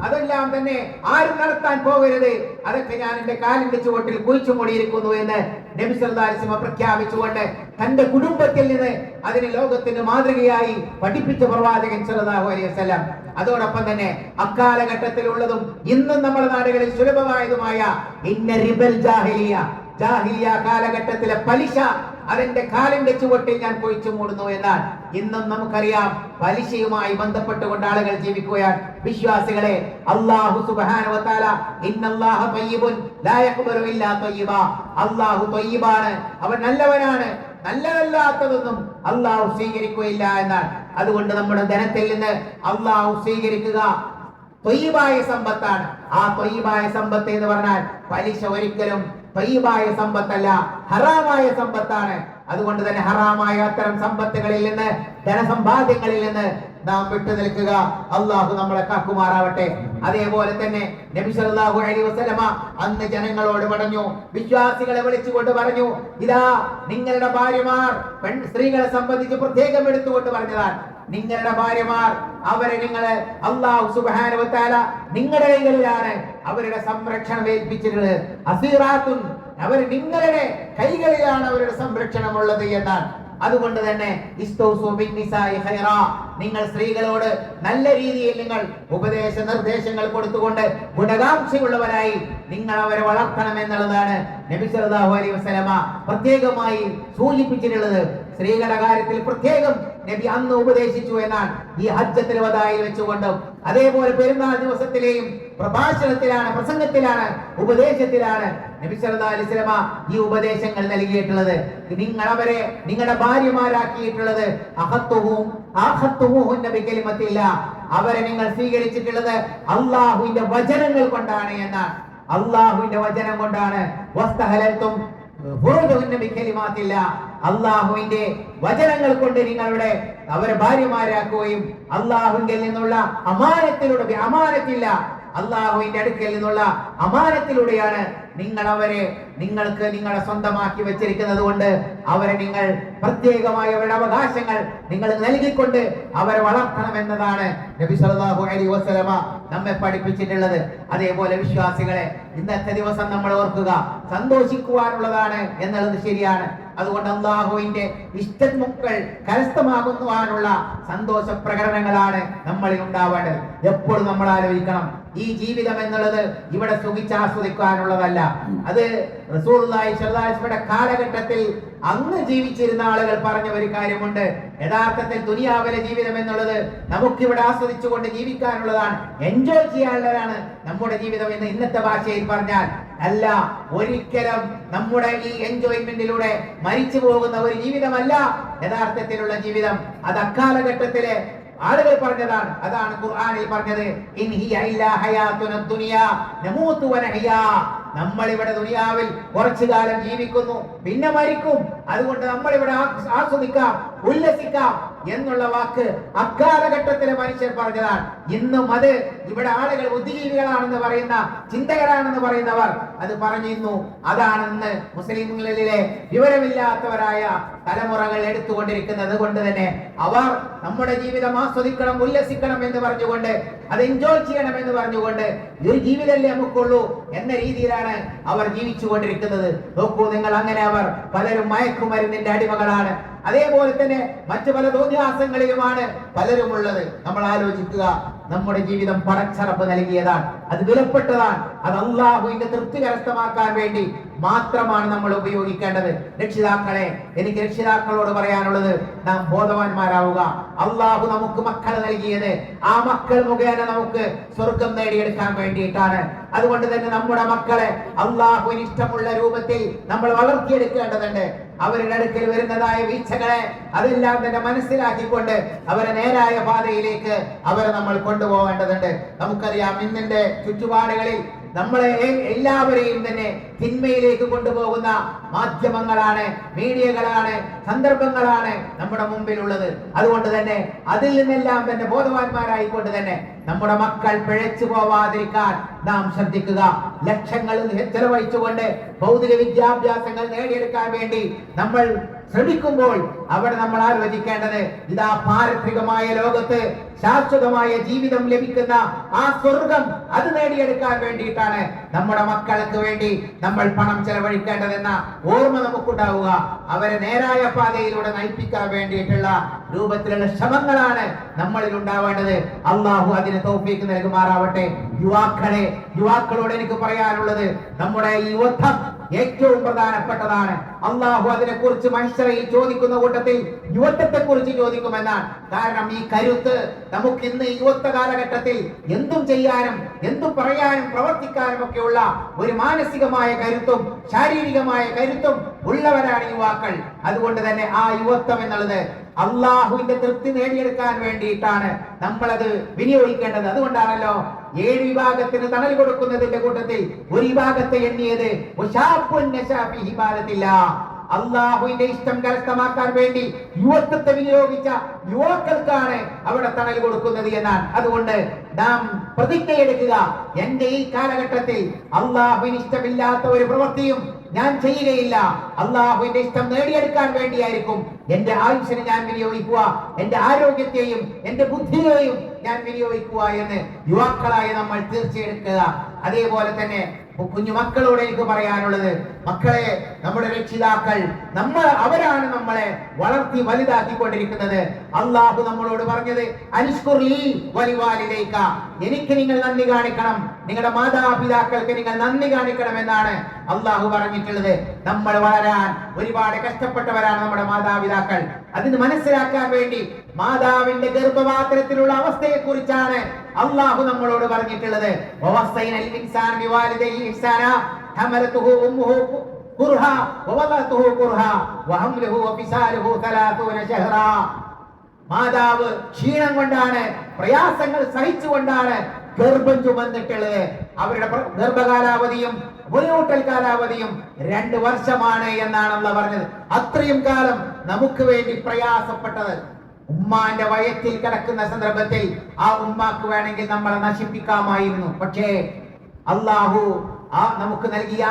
അതെല്ലാം തന്നെ ആരും നടത്താൻ പോകരുത്. അതൊക്കെ ഞാൻ എന്റെ കാലിന്റെ ചുവട്ടിൽ കുഴിച്ചു മൂടിയിരിക്കുന്നു എന്ന് നബി പ്രഖ്യാപിച്ചുകൊണ്ട് തന്റെ കുടുംബത്തിൽ നിന്ന് അതിന് ലോകത്തിന്റെ മാതൃകയായി പഠിപ്പിച്ച പ്രവാചകൻ സല്ലല്ലാഹു അലൈഹി വസ്ലാം അതോടൊപ്പം തന്നെ അക്കാലഘട്ടത്തിലുള്ളതും ഇന്നും നമ്മുടെ നാടുകളിൽ സുലഭമായതുമായ ഇന്ന റിബൽ കാലഘട്ടത്തിലെ പലിശ അതിന്റെ കാലിന്റെ ചുവട്ടിൽ ഞാൻ കൊഴിച്ചു മൂടുന്നു എന്നാൽ ഇന്നും നമുക്കറിയാം പലിശയുമായി ബന്ധപ്പെട്ടുകൊണ്ട് ആളുകൾ ജീവിക്കുകയാണ്. വിശ്വാസികളെ ഇന്നല്ലാഹ തയ്യിബുൻ ലാ ഇല്ലാ അല്ലാഹു തയ്യിബാണ്. അവൻ നല്ലവനാണ്. നല്ലതല്ലാത്തതൊന്നും അള്ളാഹു സ്വീകരിക്കുകയില്ല എന്നാണ്. അതുകൊണ്ട് നമ്മുടെ ധനത്തിൽ നിന്ന് അള്ളാഹു സ്വീകരിക്കുക തൊയ്യബായ സമ്പത്താണ്. ആ തൊയ്യബായ സമ്പത്ത് എന്ന് പറഞ്ഞാൽ പലിശ ഒരിക്കലും തൊയ്യബായ സമ്പത്തല്ല ഹറാമായ സമ്പത്താണ്. അതുകൊണ്ട് തന്നെ ഹറാമായ അത്തരം സമ്പത്തുകളിൽ നിന്ന് ധനസമ്പാദ്യങ്ങളിൽ നിന്ന് നാം വിട്ടു നിൽക്കുക. അള്ളാഹു നമ്മളെ കാക്കുമാറാവട്ടെ. അതേപോലെ തന്നെ നബി സല്ലല്ലാഹു അലൈഹി വസല്ലമ അന്ന് ജനങ്ങളോട് പറഞ്ഞു വിശ്വാസികളെ വിളിച്ചുകൊണ്ട് പറഞ്ഞു ഇതാ നിങ്ങളുടെ ഭാര്യമാർ പെൺ സ്ത്രീകളെ സംബന്ധിച്ച് പ്രത്യേകം എടുത്തുകൊണ്ട് പറഞ്ഞതാണ്. നിങ്ങളുടെ ഭാര്യമാർ അവരെ നിങ്ങൾ അള്ളാഹു സുബാനുവത്താല നിങ്ങളുടെ കൈകളിലാണ് അവരുടെ സംരക്ഷണം ഏൽപ്പിച്ചിട്ടുള്ളത്. അസീറാത്തുൻ അവർ നിങ്ങളുടെ കൈകളിലാണ് അവരുടെ സംരക്ഷണം ഉള്ളത് എന്നാണ് അതുകൊണ്ട് തന്നെ. നിങ്ങൾ സ്ത്രീകളോട് നല്ല രീതിയിൽ നിങ്ങൾ ഉപദേശ നിർദ്ദേശങ്ങൾ കൊടുത്തുകൊണ്ട് ഗുണകാംക്ഷയുള്ളവരായി നിങ്ങൾ അവരെ വളർത്തണം എന്നുള്ളതാണ് നബി സല്ലല്ലാഹു അലൈഹി വസല്ലമ പ്രത്യേകമായി സൂചിപ്പിച്ചിട്ടുള്ളത് സ്ത്രീകളുടെ കാര്യത്തിൽ പ്രത്യേകം നബി അന്ന് ഉപദേശിച്ചു എന്നാണ് ഈ ഹജ്ജത്തിൽ വതായി വെച്ചുകൊണ്ടും അതേപോലെ പെരുന്നാൾ ദിവസത്തിലെയും പ്രഭാഷണത്തിലാണ് പ്രസംഗത്തിലാണ് ഉപദേശത്തിലാണ് നബി അലൈഹി വസല്ലമ ഈ ഉപദേശങ്ങൾ നൽകിയിട്ടുള്ളത്. നിങ്ങൾ അവരെ നിങ്ങളുടെ ഭാര്യമാരാക്കിയിട്ടുള്ളത്. അഹത്തുഹും ആഹത്തുഹുന്ന ബികലിമത്തില്ല അവരെ നിങ്ങൾ സ്വീകരിച്ചിട്ടുള്ളത് അള്ളാഹുവിന്റെ വചനങ്ങൾ കൊണ്ടാണ് എന്നാണ്. അള്ളാഹുവിന്റെ വചനം കൊണ്ടാണ്. വസ്തഹലത്തും അള്ളാഹുവിന്റെ വചനങ്ങൾ കൊണ്ട് നിങ്ങളുടെ അവരെ ഭാര്യമാരാക്കുകയും അള്ളാഹുവിൽ നിന്നുള്ള അമാനത്തിലൂടെ അമാനത്തില്ല. അള്ളാഹുവിന്റെ അടുക്കൽ നിന്നുള്ള അമാനത്തിലൂടെയാണ് നിങ്ങൾ അവരെ നിങ്ങൾക്ക് നിങ്ങളെ സ്വന്തമാക്കി വെച്ചിരിക്കുന്നത് കൊണ്ട് അവരെ നിങ്ങൾ പ്രത്യേകമായ അവരുടെ അവകാശങ്ങൾ നിങ്ങൾ നൽകിക്കൊണ്ട് അവരെ വളർത്തണം എന്നതാണ് നബി സല്ലല്ലാഹു അലൈഹി വസല്ലമ നമ്മെ പഠിപ്പിച്ചിട്ടുള്ളത്. അതേപോലെ വിശ്വാസികളെ ഇന്നത്തെ ദിവസം നമ്മൾ ഓർക്കുക സന്തോഷിക്കുവാനുള്ളതാണ് എന്നുള്ളത് ശരിയാണ്. അതുകൊണ്ട് അള്ളാഹുവിന്റെ ഇഷ്ടമുക്കൾ കരസ്ഥമാകുവാനുള്ള സന്തോഷ പ്രകടനങ്ങളാണ് നമ്മളിൽ ഉണ്ടാവേണ്ടത്. എപ്പോഴും നമ്മൾ ആലോചിക്കണം ഈ ജീവിതം എന്നുള്ളത് ഇവിടെ സുഖിച്ചാസ്വദിക്കാനുള്ളതല്ല അത് അലൈഹി വസല്ലമയുടെ കാലഘട്ടത്തിൽ അന്ന് ജീവിച്ചിരുന്ന ആളുകൾ പറഞ്ഞ ഒരു കാര്യമുണ്ട്. യഥാർത്ഥത്തിൽ ദുനിയാവിലെ ജീവിതം എന്നുള്ളത് നമുക്കിവിടെ ആസ്വദിച്ചുകൊണ്ട് ജീവിക്കാനുള്ളതാണ്. എൻജോയ് ചെയ്യാനുള്ളതാണ് നമ്മുടെ ജീവിതം എന്ന് ഇന്നത്തെ ഭാഷയിൽ പറഞ്ഞാൽ. അല്ല ഒരിക്കലും നമ്മുടെ ഈ എൻജോയ്മെന്റിലൂടെ മരിച്ചു പോകുന്ന ഒരു ജീവിതമല്ല യഥാർത്ഥത്തിലുള്ള ജീവിതം. അത് അക്കാലഘട്ടത്തിലെ ആളുകൾ പറഞ്ഞതാണ് അതാണ് ഖുർആനിൽ പറഞ്ഞത് നമ്മൾ ഇവിടെ ദുനിയാവിൽ കുറച്ചു കാലം ജീവിക്കുന്നു പിന്നെ മരിക്കും. അതുകൊണ്ട് നമ്മൾ ഇവിടെ ആസ്വദിക്കാം. ഉല്ലസിക്കാം എന്നുള്ള വാക്ക് അക്കാലഘട്ടത്തിലെ മനുഷ്യർ പറഞ്ഞതാണ്. ഇന്നും അത് ഇവിടെ ആളുകൾ ബുദ്ധിജീവികളാണെന്ന് പറയുന്ന ചിന്തകരാണെന്ന് പറയുന്നവർ അത് പറഞ്ഞിരുന്നു. അതാണെന്ന് മുസ്ലിങ്ങളിലെ വിവരമില്ലാത്തവരായ തലമുറകൾ എടുത്തുകൊണ്ടിരിക്കുന്നത് കൊണ്ട് തന്നെ അവർ നമ്മുടെ ജീവിതം ആസ്വദിക്കണം ഉല്ലസിക്കണം എന്ന് പറഞ്ഞുകൊണ്ട് അത് എൻജോയ് ചെയ്യണം എന്ന് പറഞ്ഞുകൊണ്ട് ഒരു ജീവിതമല്ലേ നമുക്കുള്ളൂ എന്ന രീതിയിലാണ് അവർ ജീവിച്ചു കൊണ്ടിരിക്കുന്നത് നോക്കൂ നിങ്ങൾ അങ്ങനെ അവർ പലരും മയക്കുമരുന്നിന്റെ അടിമകളാണ്. അതേപോലെ തന്നെ മറ്റ് പല തോന്നിയാസങ്ങളിലുമാണ് പലരും ഉള്ളത് നമ്മൾ ആലോചിക്കുക നമ്മുടെ ജീവിതം പടച്ചറപ്പ് നൽകിയതാണ്. അത് വിലപ്പെട്ടതാണ്. അത് അള്ളാഹുവിന്റെ തൃപ്തി കരസ്ഥമാക്കാൻ വേണ്ടി മാത്രമാണ് നമ്മൾ ഉപയോഗിക്കേണ്ടത്. രക്ഷിതാക്കളെ എനിക്ക് രക്ഷിതാക്കളോട് പറയാനുള്ളത് നാം ബോധവാന്മാരാവുക. അള്ളാഹു നമുക്ക് മക്കളെ നൽകിയത്. ആ മക്കൾ മുഖേന നമുക്ക് സ്വർഗം നേടിയെടുക്കാൻ വേണ്ടിയിട്ടാണ്. അതുകൊണ്ട് തന്നെ നമ്മുടെ മക്കളെ അള്ളാഹുവിന് ഇഷ്ടമുള്ള രൂപത്തിൽ നമ്മൾ വളർത്തിയെടുക്കേണ്ടതുണ്ട്. അവരുടെ അടുക്കൽ വരുന്നതായ വീഴ്ചകളെ അതെല്ലാം തന്നെ മനസ്സിലാക്കിക്കൊണ്ട് അവരെ നേരായ പാതയിലേക്ക് അവരെ നമ്മൾ കൊണ്ടുപോകേണ്ടതുണ്ട്. നമുക്കറിയാം ഇന്നിന്റെ ചുറ്റുപാടുകളിൽ നമ്മളെ എല്ലാവരെയും തന്നെ തിന്മയിലേക്ക് കൊണ്ടുപോകുന്ന മാധ്യമങ്ങളാണ് മീഡിയകളാണ് സന്ദർഭങ്ങളാണ് നമ്മുടെ മുമ്പിലുള്ളത്. അതുകൊണ്ട് തന്നെ അതിൽ നിന്നെല്ലാം തന്നെ ബോധവാന്മാരായിക്കൊണ്ട് തന്നെ നമ്മുടെ മക്കൾ പിഴച്ചു പോവാതിരിക്കാൻ നാം ശ്രദ്ധിക്കുക. ലക്ഷങ്ങൾ ചെലവഴിച്ചുകൊണ്ട് ഭൗതിക വിദ്യാഭ്യാസങ്ങൾ നേടിയെടുക്കാൻ വേണ്ടി നമ്മൾ ശ്രമിക്കുമ്പോൾ അവിടെ നമ്മൾ ആലോചിക്കേണ്ടത് ഇതാ പാരത്രികമായ ലോകത്ത് ശാശ്വതമായ ജീവിതം ലഭിക്കുന്ന ആ സ്വർഗം അത് നേടിയെടുക്കാൻ വേണ്ടിയിട്ടാണ് നമ്മുടെ മക്കൾക്ക് വേണ്ടി നമ്മൾ പണം ചെലവഴിക്കേണ്ടതെന്ന ഓർമ്മ നമുക്കുണ്ടാവുക. അവരെ നേരായ പാതയിലൂടെ നയിപ്പിക്കാൻ വേണ്ടിയിട്ടുള്ള രൂപത്തിലുള്ള ശ്രമങ്ങളാണ് നമ്മളിൽ ഉണ്ടാവേണ്ടത്. അള്ളാഹു അതിന് തോപ്പിക്ക് നൽകുമാറാവട്ടെ. യുവാക്കളെ യുവാക്കളോട് എനിക്ക് പറയാനുള്ളത് നമ്മുടെ ഈ യുവത്വം ഏറ്റവും പ്രധാനപ്പെട്ടതാണ്. അള്ളാഹു അതിനെ കുറിച്ച് മനുഷ്യരയിൽ ചോദിക്കുന്ന കൂട്ടത്തിൽ യുവത്വത്തെ കുറിച്ച് ചോദിക്കുമെന്നാണ്. കാരണം ഈ കരുത്ത് നമുക്ക് ഇന്ന് യുവത്വ കാലഘട്ടത്തിൽ എന്തും ചെയ്യാനും എന്തും പറയാനും പ്രവർത്തിക്കാനും ഒക്കെയുള്ള ഒരു മാനസികമായ കരുത്തും ശാരീരികമായ കരുത്തും ഉള്ളവരാണ് യുവാക്കൾ. അതുകൊണ്ട് തന്നെ ആ യുവത്വം എന്നുള്ളത് അള്ളാഹുവിന്റെ തൃപ്തി നേടിയെടുക്കാൻ വേണ്ടിയിട്ടാണ് നമ്മളത് വിനിയോഗിക്കേണ്ടത്. അതുകൊണ്ടാണല്ലോ ഏഴ് വിഭാഗത്തിന് തണൽ കൊടുക്കുന്നതിന്റെ കൂട്ടത്തിൽ ഒരു വിഭാഗത്തെ എണ്ണിയത്. അള്ളാഹുവിന്റെ ഇഷ്ടം കരസ്ഥമാക്കാൻ വേണ്ടി യുവത്വത്തെ വിനിയോഗിച്ച യുവാക്കൾക്കാണ് അവിടെ തണൽ കൊടുക്കുന്നത് എന്നാണ്. അതുകൊണ്ട് നാം പ്രതിജ്ഞയെടുക്കുക. എന്റെ ഈ കാലഘട്ടത്തിൽ അള്ളാഹുവിന് ഇഷ്ടമില്ലാത്ത ഒരു പ്രവൃത്തിയും ഞാൻ ചെയ്യുകയില്ല. അള്ളാഹുവിന്റെ ഇഷ്ടം നേടിയെടുക്കാൻ വേണ്ടിയായിരിക്കും. എന്റെ ആയുസ്സിനെ ഞാൻ വിനിയോഗിക്കുക. എന്റെ ആരോഗ്യത്തെയും എന്റെ ബുദ്ധിയെയും ഞാൻ വിനിയോഗിക്കുക എന്ന് യുവാക്കളായ നമ്മൾ തീർച്ചയെടുക്കുക. അതേപോലെ തന്നെ കുഞ്ഞു മക്കളോട് എനിക്ക് പറയാനുള്ളത് മക്കളെ നമ്മുടെ രക്ഷിതാക്കൾ നമ്മൾ അവരാണ് നമ്മളെ വളർത്തി വലുതാക്കിക്കൊണ്ടിരിക്കുന്നത്. അള്ളാഹു നമ്മളോട് പറഞ്ഞത് അനുഷ്കുർലി വലിവാലിലേക്ക എനിക്ക് നിങ്ങൾ നന്ദി കാണിക്കണം നിങ്ങളുടെ മാതാപിതാക്കൾക്ക് നിങ്ങൾ നന്ദി കാണിക്കണം എന്നാണ് അള്ളാഹു പറഞ്ഞിട്ടുള്ളത്. നമ്മൾ വളരാൻ ഒരുപാട് കഷ്ടപ്പെട്ടവരാണ് നമ്മുടെ മാതാപിതാക്കൾ. അതിന് മനസ്സിലാക്കാൻ വേണ്ടി മാതാവിന്റെ ഗർഭപാത്രത്തിലുള്ള അവസ്ഥയെ കുറിച്ചാണ് അള്ളാഹു നമ്മളോട് പറഞ്ഞിട്ടുള്ളത്. വവസ്സൈനൽ ഇൻസാന ബിവാലിദൈഹി ഉമ്മുഹു കുർഹ വവദഅതുഹു കുർഹ വഹംലുഹു വഫിസാലുഹു 30 ശഹറാ. മാതാവ് ക്ഷീണം കൊണ്ടാണ് പ്രയാസങ്ങൾ സഹിച്ചുകൊണ്ടാണ് ഗർഭം ചുമന്നിട്ടുള്ളത്. അവരുടെ ഗർഭകാലാവധിയും മുലയൂട്ടൽ കാലാവധിയും രണ്ട് വർഷമാണ് എന്നാണ് അള്ള പറഞ്ഞത്. അത്രയും കാലം നമുക്ക് വേണ്ടി പ്രയാസപ്പെട്ടത്. ഉമ്മാന്റെ വയറ്റിൽ കിടക്കുന്ന സന്ദർഭത്തിൽ ആ ഉമ്മാക്ക് വേണമെങ്കിൽ നമ്മളെ നശിപ്പിക്കാമായിരുന്നു. പക്ഷേ അള്ളാഹു ആ നമുക്ക് നൽകിയ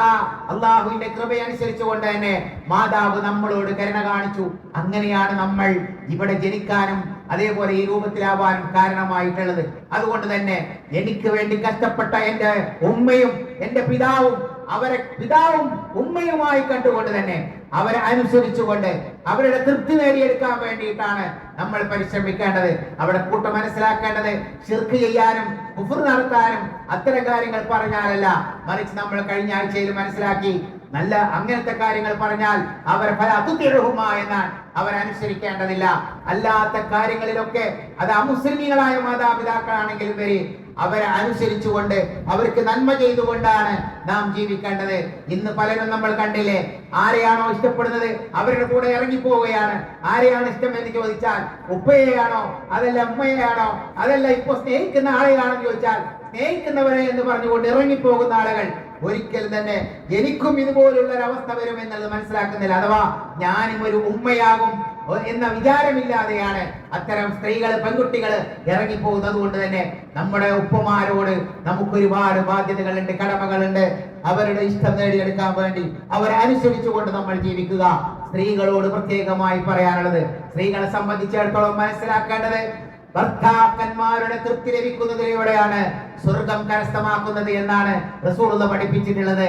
അള്ളാഹുവിന്റെ കൃപയനുസരിച്ചു കൊണ്ട് തന്നെ മാതാവ് നമ്മളോട് കരുണ കാണിച്ചു. അങ്ങനെയാണ് നമ്മൾ ഇവിടെ ജനിക്കാനും അതേപോലെ ഈ രൂപത്തിലാവാനും കാരണമായിട്ടുള്ളത്. അതുകൊണ്ട് തന്നെ എനിക്ക് വേണ്ടി കഷ്ടപ്പെട്ട എന്റെ ഉമ്മയും എന്റെ പിതാവും അവരെ പിതാവും ഉമ്മയുമായി കണ്ടുകൊണ്ട് തന്നെ അവരെ അനുസരിച്ചുകൊണ്ട് അവരുടെ തൃപ്തി നേടിയെടുക്കാൻ വേണ്ടിയിട്ടാണ് നമ്മൾ പരിശ്രമിക്കേണ്ടത്. അവിടെ കൂട്ടം മനസ്സിലാക്കേണ്ടത് ശിർക്ക് ചെയ്യാനും കുഫർ നടത്താനും അത്തരം കാര്യങ്ങൾ പറഞ്ഞാലല്ല മറിച്ച് നമ്മൾ കഴിഞ്ഞ ആഴ്ചയിൽ മനസ്സിലാക്കി നല്ല അങ്ങനത്തെ കാര്യങ്ങൾ പറഞ്ഞാൽ അവർ പല ഫല എന്നാൽ എന്നാണ് അനുസരിക്കേണ്ടതില്ല. അല്ലാത്ത കാര്യങ്ങളിലൊക്കെ അത് അമുസ്ലിമികളായ മാതാപിതാക്കളാണെങ്കിലും വരെ അവരെ അനുസരിച്ചുകൊണ്ട് അവർക്ക് നന്മ ചെയ്തുകൊണ്ടാണ് നാം ജീവിക്കേണ്ടത്. ഇന്ന് പലരും നമ്മൾ കണ്ടില്ലേ? ആരെയാണോ ഇഷ്ടപ്പെടുന്നത്? അവരുടെ കൂടെ ഇറങ്ങി പോവുകയാണ് ആരെയാണ് ഇഷ്ടം എന്ന് ചോദിച്ചാൽ ഉപ്പയെയാണോ? അതല്ല ഉമ്മയെയാണോ? അതല്ല ഇപ്പൊ സ്നേഹിക്കുന്ന ആളെയാണെന്ന് ചോദിച്ചാൽ സ്നേഹിക്കുന്നവരെ എന്ന് പറഞ്ഞുകൊണ്ട് ഇറങ്ങിപ്പോകുന്ന ആളുകൾ ഒരിക്കലും തന്നെ എനിക്കും ഇതുപോലുള്ള ഒരു അവസ്ഥ വരും എന്നത് മനസ്സിലാക്കുന്നില്ല. അഥവാ ഞാനും ഒരു ഉമ്മയാകും. എന്ന വിചാരമില്ലാതെയാണ് അത്തരം സ്ത്രീകൾ പെൺകുട്ടികൾ ഇറങ്ങിപ്പോകുന്നത് കൊണ്ട് തന്നെ നമ്മുടെ ഉപ്പമാരോട് നമുക്ക് ഒരുപാട് ബാധ്യതകളുണ്ട് കടമകളുണ്ട്. അവരുടെ ഇഷ്ടം നേടിയെടുക്കാൻ വേണ്ടി അവരെ അനുസരിച്ചുകൊണ്ട് നമ്മൾ ജീവിക്കുക. സ്ത്രീകളോട് പ്രത്യേകമായി പറയാനുള്ളത് സ്ത്രീകളെ സംബന്ധിച്ചിടത്തോളം മനസ്സിലാക്കേണ്ടത് ഭർത്താക്കന്മാരുടെ തൃപ്തി ലഭിക്കുന്നതിലൂടെയാണ് സ്വർഗം കരസ്ഥമാക്കുന്നത് എന്നാണ് റസൂലുള്ള പഠിപ്പിച്ചിട്ടുള്ളത്.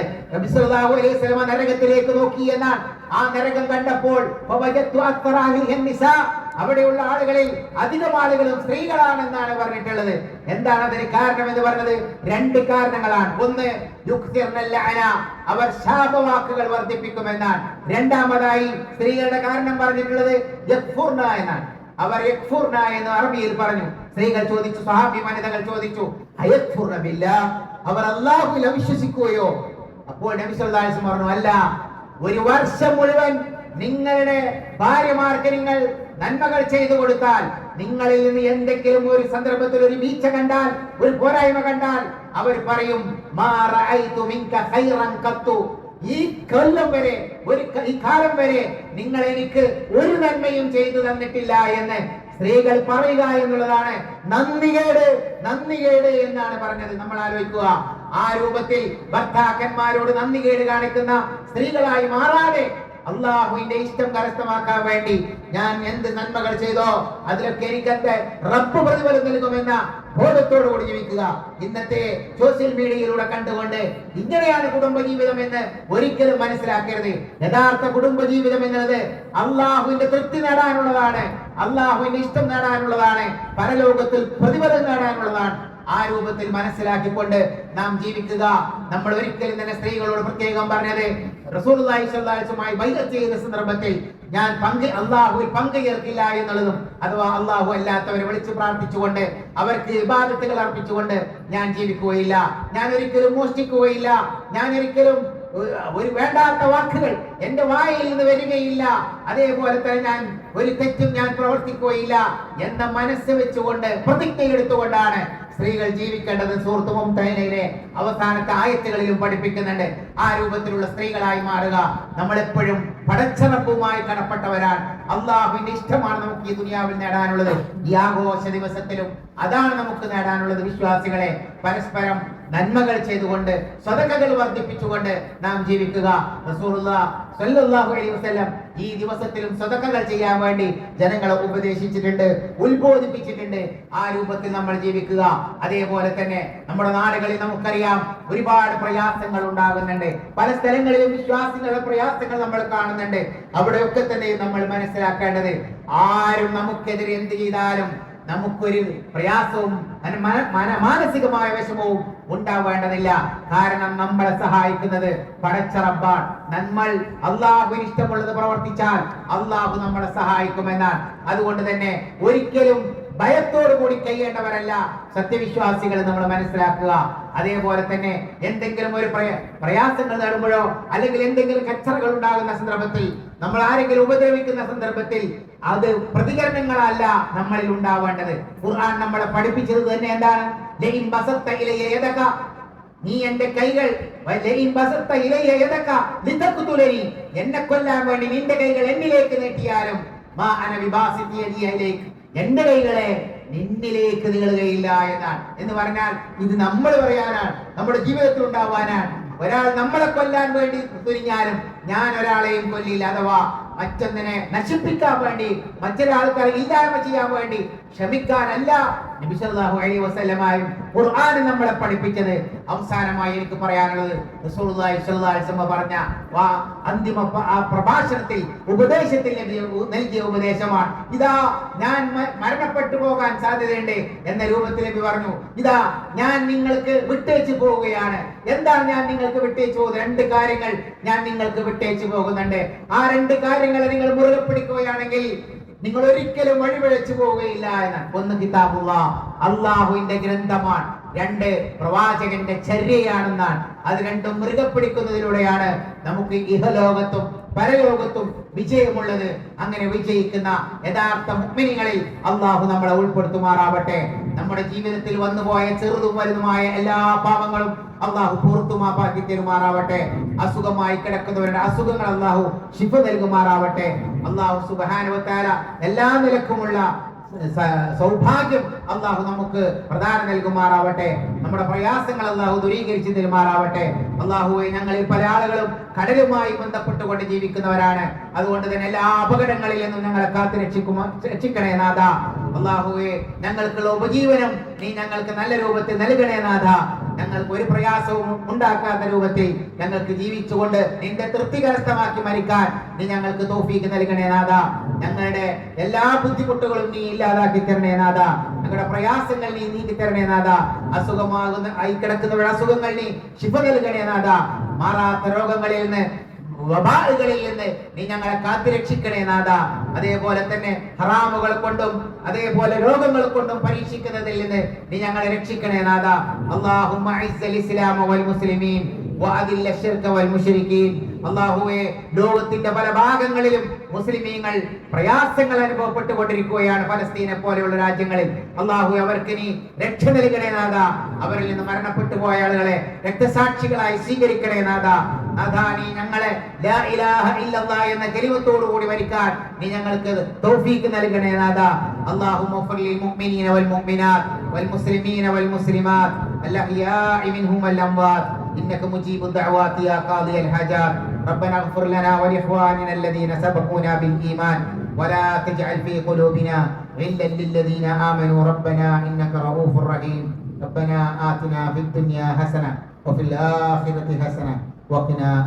നരകത്തിലേക്ക് നോക്കി എന്നാൽ ആ നരകം കണ്ടപ്പോൾ. അവിടെയുള്ള ആളുകളിൽ അധികം ആളുകളും സ്ത്രീകളാണെന്നാണ് പറഞ്ഞിട്ടുള്ളത്. എന്താണ് അതിന് കാരണം എന്ന് പറഞ്ഞത്? രണ്ട് കാരണങ്ങളാണ്. ഒന്ന്. അവർ ശാപവാക്കുകൾ വർദ്ധിപ്പിക്കുമെന്നാണ്. രണ്ടാമതായി സ്ത്രീകളുടെ കാരണം പറഞ്ഞിട്ടുള്ളത് എന്നാണ്. അവർ യക്ഫുർന എന്ന് അറബിയിൽ പറഞ്ഞു സ്ത്രീകൾ ചോദിച്ചു സഹാബി വനിതകൾ ചോദിച്ചു അയക്ഫുർന. അവർ അള്ളാഹുവിൽ അവിശ്വസിക്കുകയോ അപ്പോൾ നബി സല്ലല്ലാഹു അലൈഹി പറഞ്ഞു അല്ല ഒരു വർഷം മുഴുവൻ നിങ്ങളുടെ ഭാര്യമാർക്ക് നിങ്ങൾ നന്മകൾ ചെയ്തു കൊടുത്താൽ നിങ്ങളിൽ നിന്ന് എന്തെങ്കിലും ഒരു സന്ദർഭത്തിൽ ഒരു വീഴ്ച കണ്ടാൽ ഒരു പോരായ്മ കണ്ടാൽ അവർ പറയും "മാ റഅയ്തു മിൻക ഖൈറൻ ഖത്തു." ഈ കൊല്ലം വരെ ഒരു ഇക്കാലം കാലം വരെ നിങ്ങൾ എനിക്ക് ഒരു നന്മയും ചെയ്തു തന്നിട്ടില്ല എന്ന് സ്ത്രീകൾ പറയുക എന്നുള്ളതാണ്. നന്ദികേട് നന്ദികേട് എന്നാണ് പറഞ്ഞത്. നമ്മൾ ആലോചിക്കുക. ആ രൂപത്തിൽ ഭർത്താക്കന്മാരോട് നന്ദികേട് കാണിക്കുന്ന സ്ത്രീകളായി മാറാതെ അള്ളാഹുവിന്റെ ഇഷ്ടം കരസ്ഥമാക്കാൻ വേണ്ടി ഞാൻ എന്ത് നന്മകൾ ചെയ്തോ അതിലൊക്കെ എനിക്ക് എന്റെ റബ്ബ് പ്രതിഫലം നൽകുമെന്ന ബോധത്തോടു കൂടി ജീവിക്കുക. ഇന്നത്തെ സോഷ്യൽ മീഡിയയിലൂടെ കണ്ടുകൊണ്ട് ഇങ്ങനെയാണ് കുടുംബജീവിതം എന്ന് ഒരിക്കലും മനസ്സിലാക്കരുത്. യഥാർത്ഥ കുടുംബജീവിതം എന്നത് അള്ളാഹുവിന്റെ തൃപ്തി നേടാനുള്ളതാണ്. അള്ളാഹുവിന്റെ ഇഷ്ടം നേടാനുള്ളതാണ്. പരലോകത്തിൽ പ്രതിഫലം നേടാനുള്ളതാണ്. ആ രൂപത്തിൽ മനസ്സിലാക്കിക്കൊണ്ട് നാം ജീവിക്കുക. നമ്മൾ ഒരിക്കലും തന്നെ സ്ത്രീകളോട് പ്രത്യേകം പറഞ്ഞത് റസൂലുമായി ബൈഅത്ത് ചെയ്ത സന്ദർഭത്തിൽ ഞാൻ പങ്ക് അള്ളാഹുവിൽ പങ്കുചേർക്കില്ല എന്നുള്ളതും അഥവാ അള്ളാഹു അല്ലാത്തവരെ വിളിച്ചു പ്രാർത്ഥിച്ചുകൊണ്ട് അവർക്ക് വിവാദത്തുകൾ അർപ്പിച്ചുകൊണ്ട് ഞാൻ ജീവിക്കുകയില്ല. ഞാൻ ഒരിക്കലും മോഷ്ടിക്കുകയില്ല. ഞാൻ ഒരിക്കലും ഒരു- ഒരു വേണ്ടാത്ത വാക്കുകൾ എന്റെ വായിൽ നിന്ന് വരികയില്ല. അതേപോലെ തന്നെ ഞാൻ ഒരു തെറ്റും ഞാൻ പ്രവർത്തിക്കുകയില്ല എന്ന മനസ്സ് വെച്ചുകൊണ്ട് പ്രതിജ്ഞ എടുത്തുകൊണ്ടാണ് സ്ത്രീകൾ ജീവിക്കേണ്ടത് സുഹൃത്തു മുംതൈനയിലെ അവസാനത്തെ ആയത്തുകളിലും പഠിപ്പിക്കുന്നുണ്ട്. ആ രൂപത്തിലുള്ള സ്ത്രീകളായി മാറുക. നമ്മൾ എപ്പോഴും പടച്ചറപ്പുമായി കടപ്പെട്ടവരാണ്. അള്ളാഹുവിന്റെ ഇഷ്ടമാണ് നമുക്ക് ഈ ദുനിയാവിൽ നേടാനുള്ളത്. ഈ ആഘോഷ ദിവസത്തിലും അതാണ് നമുക്ക് നേടാനുള്ളത് വിശ്വാസികളെ. പരസ്പരം നന്മകൾ ചെയ്തുകൊണ്ട് സ്വതക്കകൾ വർദ്ധിപ്പിച്ചുകൊണ്ട് നാം ജീവിക്കുക. വസല്ലം ഈ ദിവസത്തിലും സ്വതക്കകൾ ചെയ്യാൻ വേണ്ടി ജനങ്ങളെ ഉപദേശിച്ചിട്ടുണ്ട് ഉത്ബോധിപ്പിച്ചിട്ടുണ്ട്. ആ രൂപത്തിൽ നമ്മൾ ജീവിക്കുക. അതേപോലെ തന്നെ നമ്മുടെ നാടുകളിൽ നമുക്കറിയാം ഒരുപാട് പ്രയാസങ്ങൾ ഉണ്ടാകുന്നുണ്ട്. പല സ്ഥലങ്ങളിലും വിശ്വാസികളുടെ പ്രയാസങ്ങൾ നമ്മൾ കാണുന്നുണ്ട്. അവിടെയൊക്കെ തന്നെ നമ്മൾ മനസ്സിലാക്കേണ്ടത് ആരും നമുക്കെതിരെ എന്ത് ചെയ്താലും നമുക്കൊരു പ്രയാസവും മന- മന- മന- മാനസികമായ വിഷമവും ഉണ്ടാവേണ്ടതില്ല. കാരണം നമ്മളെ സഹായിക്കുന്നത് പടച്ചറബാൻ നമ്മൾ അള്ളാഹുവിന് ഇഷ്ടമുള്ളത് പ്രവർത്തിച്ചാൽ അള്ളാഹു നമ്മളെ സഹായിക്കുമെന്നാണ്. അതുകൊണ്ട് തന്നെ ഒരിക്കലും ഭയത്തോടു കൂടി കഴിയേണ്ടവരല്ല സത്യവിശ്വാസികൾ നമ്മൾ മനസ്സിലാക്കുക. അതേപോലെ തന്നെ എന്തെങ്കിലും ഒരു പ്രയ- പ്രയാസങ്ങൾ നേടുമ്പോഴോ അല്ലെങ്കിൽ എന്തെങ്കിലും കച്ചറകൾ ഉണ്ടാകുന്ന സന്ദർഭത്തിൽ നമ്മൾ ആരെങ്കിലും ഉപദ്രവിക്കുന്ന സന്ദർഭത്തിൽ അത് പ്രതികരണങ്ങളല്ല നമ്മളിൽ ഉണ്ടാവേണ്ടത്. ഖുർആൻ നമ്മളെ പഠിപ്പിച്ചത് തന്നെ എന്താണ്? ലൈൻ ബസത്ത ഇലയ്യ യദക. നീ എന്റെ കൈകൾ എന്നെ കൊല്ലാൻ വേണ്ടി നിന്റെ കൈകൾ എന്നിലേക്ക് നീട്ടിയാലും മാ അന ഇലൈക് എന്റെ കൈകളെ നിന്നിലേക്ക് നീളുകയില്ല എന്നാണ്. എന്ന് പറഞ്ഞാൽ ഇത് നമ്മൾ പറയാനാണ്. നമ്മുടെ ജീവിതത്തിൽ ഉണ്ടാവാനാണ്. ഒരാൾ നമ്മളെ കൊല്ലാൻ വേണ്ടി തുനിഞ്ഞാലും ഞാൻ ഒരാളെയും കൊല്ലില്ല അഥവാ മറ്റൊന്നിനെ നശിപ്പിക്കാൻ വേണ്ടി മറ്റൊരാൾക്കാരെ ഇല്ലായ്മ ചെയ്യാൻ വേണ്ടി ക്ഷമിക്കാനല്ല ഖുർആൻ നമ്മളെ പഠിപ്പിച്ചത്. അവസാനമായി എനിക്ക് പറയാനുള്ളത് പറഞ്ഞ അന്തിമ പ്രഭാഷണത്തിൽ ഉപദേശത്തിൽ നൽകിയ ഉപദേശമാണ്. ഇതാ ഞാൻ മരണപ്പെട്ടു പോകാൻ സാധ്യതയുണ്ട് എന്ന രൂപത്തിൽ നബി പറഞ്ഞു. ഇതാ ഞാൻ നിങ്ങൾക്ക് വിട്ടേച്ചു പോവുകയാണ്. എന്താണ് ഞാൻ നിങ്ങൾക്ക് വിട്ടേച്ചു പോകുന്നത്? രണ്ട് കാര്യങ്ങൾ ഞാൻ നിങ്ങൾക്ക് വിട്ടേച്ചു പോകുന്നുണ്ട്. ആ രണ്ട് കാര്യങ്ങളെ നിങ്ങൾ മുറുകെ പിടിക്കുകയാണെങ്കിൽ നിങ്ങൾ ഒരിക്കലും വഴിപിഴച്ചു പോവുകയില്ല എന്ന്. ഒന്ന് കിതാബുള്ള അള്ളാഹുവിന്റെ ഗ്രന്ഥമാണ്. രണ്ട് പ്രവാചകന്റെ ചര്യയാണെന്നാണ്. അത് രണ്ടും മൃഗപ്പിടിക്കുന്നതിലൂടെയാണ് പിടിക്കുന്നതിലൂടെയാണ് നമുക്ക് ഇഹലോകത്തും പരലോകത്തും വിജയമുള്ളത്. അങ്ങനെ വിജയിക്കുന്ന യഥാർത്ഥ മുഗ്മിനികളിൽ അള്ളാഹു നമ്മളെ ഉൾപ്പെടുത്തുമാറാവട്ടെ. നമ്മുടെ ജീവിതത്തിൽ വന്നുപോയ ചെറുതും വലുതുമായ എല്ലാ പാപങ്ങളും അള്ളാഹു പൂർത്തുമാപ്പാക്കി തരുമാറാവട്ടെ. അസുഖമായി കിടക്കുന്നവരുടെ അസുഖങ്ങൾ അള്ളാഹു ശിഫ നൽകുമാറാവട്ടെ. അള്ളാഹു സുബാനുവത്താല എല്ലാ നിലക്കുമുള്ള സൗഭാഗ്യം അള്ളാഹു നമുക്ക് പ്രധാനം നൽകുമാറാവട്ടെ. നമ്മുടെ പ്രയാസങ്ങൾ അള്ളാഹു ദൂരീകരിച്ച് തരുമാറാവട്ടെ. അള്ളാഹുവെ ഞങ്ങളിൽ പല ആളുകളും കടലുമായി ബന്ധപ്പെട്ടുകൊണ്ട് ജീവിക്കുന്നവരാണ്. അതുകൊണ്ട് തന്നെ എല്ലാ അപകടങ്ങളിൽ നിന്നും ഞങ്ങളെ കാത്തു രക്ഷിക്കുമോ രക്ഷിക്കണേ നാഥ. അള്ളാഹുവെ ഞങ്ങൾക്കുള്ള ഉപജീവനം നീ ഞങ്ങൾക്ക് നല്ല രൂപത്തിൽ നൽകണേ നാഥ. ഞങ്ങൾക്ക് ഒരു പ്രയാസവും ഉണ്ടാക്കാത്ത രൂപത്തിൽ ഞങ്ങൾക്ക് ജീവിച്ചുകൊണ്ട് നിന്റെ തൃപ്തി കരസ്ഥമാക്കി മരിക്കാൻ നീ ഞങ്ങൾക്ക് തോഫീക്ക് നൽകണേ നാഥ. ഞങ്ങളുടെ എല്ലാ ബുദ്ധിമുട്ടുകളും നീ ഇല്ലാതാക്കി തരണേ നാഥ. ഞങ്ങളുടെ പ്രയാസങ്ങൾ നീ നീക്കി തരണേ നാഥ. അസുഖമാകുന്ന ആയി കിടക്കുന്നവരുടെ അസുഖങ്ങൾ നീ ശിഫ നൽകണേ നാഥ. മാറാത്ത രോഗങ്ങളിൽ നിന്ന് വബാലുകളിൽ നിന്ന് നീ ഞങ്ങളെ കാത്തുരക്ഷിക്കണേ നാഥ. അതേപോലെ തന്നെ ഹറാമുകൾ കൊണ്ടും അതേപോലെ രോഗങ്ങൾ കൊണ്ടും പരീക്ഷിക്കുന്നതിൽ നിന്ന് നീ ഞങ്ങളെ രക്ഷിക്കണേ നാഥ. അള്ളാഹു വൽ മുസ്ലിമീൻ ശിർക വൽ അള്ളാഹുവെ ലോകത്തിന്റെ പല ഭാഗങ്ങളിലും മുസ്ലിമീങ്ങൾ പ്രയാസങ്ങൾ അനുഭവപ്പെട്ടുകൊണ്ടിരിക്കുകയാണ് ഫലസ്തീനെ പോലെയുള്ള രാജ്യങ്ങളിൽ. അള്ളാഹു അവർക്ക് ഇനി രക്ഷ നൽകണേ നാഥ. അവരിൽ നിന്ന് മരണപ്പെട്ടു പോയ ആളുകളെ രക്തസാക്ഷികളായി സ്വീകരിക്കണേ നാഥ. അതാ നീ ഞങ്ങളെ എന്ന ജലിവത്തോടു കൂടി മരിക്കാൻ നീ ഞങ്ങൾക്ക് തൗഫീക്ക് നൽകണേ നാഥ. അള്ളാഹു മുഅ്മിനീന വൽ മുഅ്മിനാത്ത് വൽ മുസ്ലിമീന വൽ മുസ്ലിമാത്ത് അൽ അഹ്യാഇ മിൻഹും إنك مجيب الدعوات يا قاضي الحاجات ربنا اغفر لنا ولإخواننا الذين سبقونا بالإيمان. ولا تجعل في قلوبنا غلا للذين آمنوا. ربنا إنك رؤوف رحيم. ربنا آتنا في الدنيا حسنة وفي الآخرة حسنة. وقنا